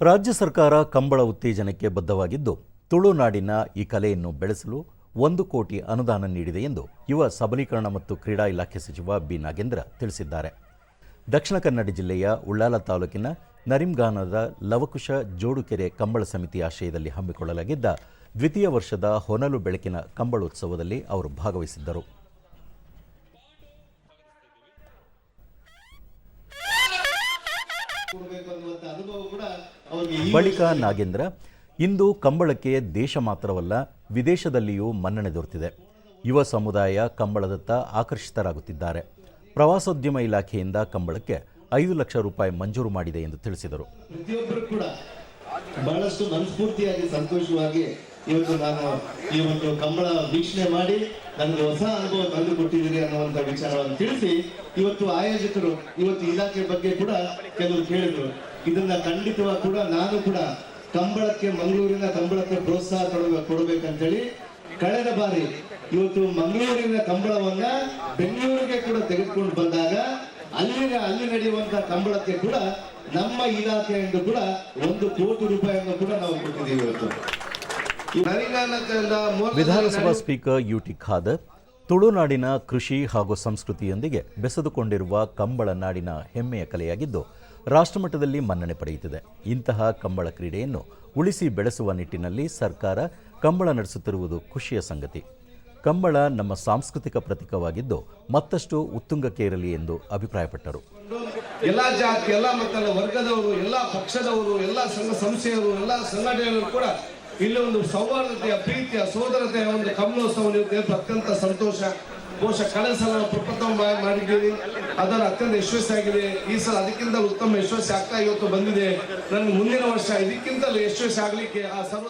ರಾಜ್ಯ ಸರ್ಕಾರ ಕಂಬಳ ಉತ್ತೇಜನಕ್ಕೆ ಬದ್ಧವಾಗಿದ್ದು, ತುಳುನಾಡಿನ ಈ ಕಲೆಯನ್ನು ಬೆಳೆಸಲು ಒಂದು ಕೋಟಿ ಅನುದಾನ ನೀಡಿದೆ ಎಂದು ಯುವ ಸಬಲೀಕರಣ ಮತ್ತು ಕ್ರೀಡಾ ಇಲಾಖೆ ಸಚಿವ ಬಿ. ನಾಗೇಂದ್ರ ತಿಳಿಸಿದ್ದಾರೆ. ದಕ್ಷಿಣ ಕನ್ನಡ ಜಿಲ್ಲೆಯ ಉಳ್ಳಾಲ ತಾಲೂಕಿನ ನರಿಂಗಾನದ ಲವಕುಶ ಜೋಡುಕೆರೆ ಕಂಬಳ ಸಮಿತಿ ಆಶ್ರಯದಲ್ಲಿ ಹಮ್ಮಿಕೊಳ್ಳಲಾಗಿದ್ದ ದ್ವಿತೀಯ ವರ್ಷದ ಹೊನಲು ಬೆಳಕಿನ ಕಂಬಳೋತ್ಸವದಲ್ಲಿ ಅವರು ಭಾಗವಹಿಸಿದ್ದರು. ಬಳಿಕ ನಾಗೇಂದ್ರ ಇಂದು ಕಂಬಳಕ್ಕೆ ದೇಶ ಮಾತ್ರವಲ್ಲ ವಿದೇಶದಲ್ಲಿಯೂ ಮನ್ನಣೆ ದೊರೆತಿದೆ. ಯುವ ಸಮುದಾಯ ಕಂಬಳದತ್ತ ಆಕರ್ಷಿತರಾಗುತ್ತಿದ್ದಾರೆ. ಪ್ರವಾಸೋದ್ಯಮ ಇಲಾಖೆಯಿಂದ ಕಂಬಳಕ್ಕೆ ಐದು ಲಕ್ಷ ರೂಪಾಯಿ ಮಂಜೂರು ಮಾಡಿದೆ ಎಂದು ತಿಳಿಸಿದರು. ಇವತ್ತು ನಾನು ಈ ಒಂದು ಕಂಬಳ ವೀಕ್ಷಣೆ ಮಾಡಿ ನನಗೆ ಹೊಸ ಅನುಭವ ತಂದು ಕೊಟ್ಟಿದ್ದೀರಿ ಅನ್ನುವಂಥ ವಿಚಾರವನ್ನು ತಿಳಿಸಿ, ಇವತ್ತು ಆಯೋಜಕರು, ಇವತ್ತು ಇಲಾಖೆ ಬಗ್ಗೆ ಕೂಡ ಕೆಲವರು ಕೇಳಿದ್ರು. ಇದನ್ನ ಖಂಡಿತವಾಗ ಕೂಡ ನಾನು ಕೂಡ ಕಂಬಳಕ್ಕೆ, ಮಂಗಳೂರಿನ ಕಂಬಳಕ್ಕೆ ಪ್ರೋತ್ಸಾಹ ಕೊಡ ಕೊಡಬೇಕಂತೇಳಿ ಕಳೆದ ಬಾರಿ ಇವತ್ತು ಮಂಗಳೂರಿನ ಕಂಬಳವನ್ನ ಬೆಂಗಳೂರಿಗೆ ಕೂಡ ತೆಗೆದುಕೊಂಡು ಬಂದಾಗ ಅಲ್ಲಿನ ಅಲ್ಲಿ ನಡೆಯುವಂತ ಕಂಬಳಕ್ಕೆ ಕೂಡ ನಮ್ಮ ಇಲಾಖೆಯಿಂದ ಕೂಡ ಒಂದು ಕೋಟಿ ರೂಪಾಯಿಯನ್ನು ಕೂಡ ನಾವು ಕೊಟ್ಟಿದ್ದೀವಿ ಇವತ್ತು. ವಿಧಾನಸಭಾ ಸ್ಪೀಕರ್ ಯುಟಿ ಖಾದರ್ ತುಳುನಾಡಿನ ಕೃಷಿ ಹಾಗೂ ಸಂಸ್ಕೃತಿಯೊಂದಿಗೆ ಬೆಸೆದುಕೊಂಡಿರುವ ಕಂಬಳ ನಾಡಿನ ಹೆಮ್ಮೆಯ ಕಲೆಯಾಗಿದ್ದು ರಾಷ್ಟ್ರಮಟ್ಟದಲ್ಲಿ ಮನ್ನಣೆ ಪಡೆಯುತ್ತಿದೆ. ಇಂತಹ ಕಂಬಳ ಕ್ರೀಡೆಯನ್ನು ಉಳಿಸಿ ಬೆಳೆಸುವ ನಿಟ್ಟಿನಲ್ಲಿ ಸರ್ಕಾರ ಕಂಬಳ ನಡೆಸುತ್ತಿರುವುದು ಖುಷಿಯ ಸಂಗತಿ. ಕಂಬಳ ನಮ್ಮ ಸಾಂಸ್ಕೃತಿಕ ಪ್ರತೀಕವಾಗಿದ್ದು ಮತ್ತಷ್ಟು ಉತ್ತುಂಗಕ್ಕೇರಲಿ ಎಂದು ಅಭಿಪ್ರಾಯಪಟ್ಟರು. ಎಲ್ಲ ಜಾತಿ ಎಲ್ಲ ವರ್ಗದವರು ಎಲ್ಲ ಪಕ್ಷದವರು ಎಲ್ಲ ಸಂಘ ಸಂಸ್ಥೆಯವರು ಎಲ್ಲ ಸಂಘಟನೆಗಳು ಕೂಡ ಇಲ್ಲಿ ಒಂದು ಸೌಹಾರ್ದತೆಯ, ಪ್ರೀತಿಯ, ಸೋದರತೆಯ ಒಂದು ಕಮಲೋತ್ಸವ ನೀವು ಅತ್ಯಂತ ಸಂತೋಷ, ಬಹುಶಃ ಕಳೆದ ಸಲ ಪ್ರಪ್ರಥಮ ಮಾಡಿದ್ದೀವಿ ಅದರ ಅತ್ಯಂತ ಯಶಸ್ವಿಯಾಗಿದೆ ಈ ಸಲ ಅದಕ್ಕಿಂತ ಉತ್ತಮ ಯಶಸ್ವಿ ಆಗ್ತಾ ಇವತ್ತು ಬಂದಿದೆ. ನನ್ನ ಮುಂದಿನ ವರ್ಷ ಇದಕ್ಕಿಂತಲೂ ಯಶಸ್ವಿ ಆಗಲಿಕ್ಕೆ ಆ ಸರ್ವ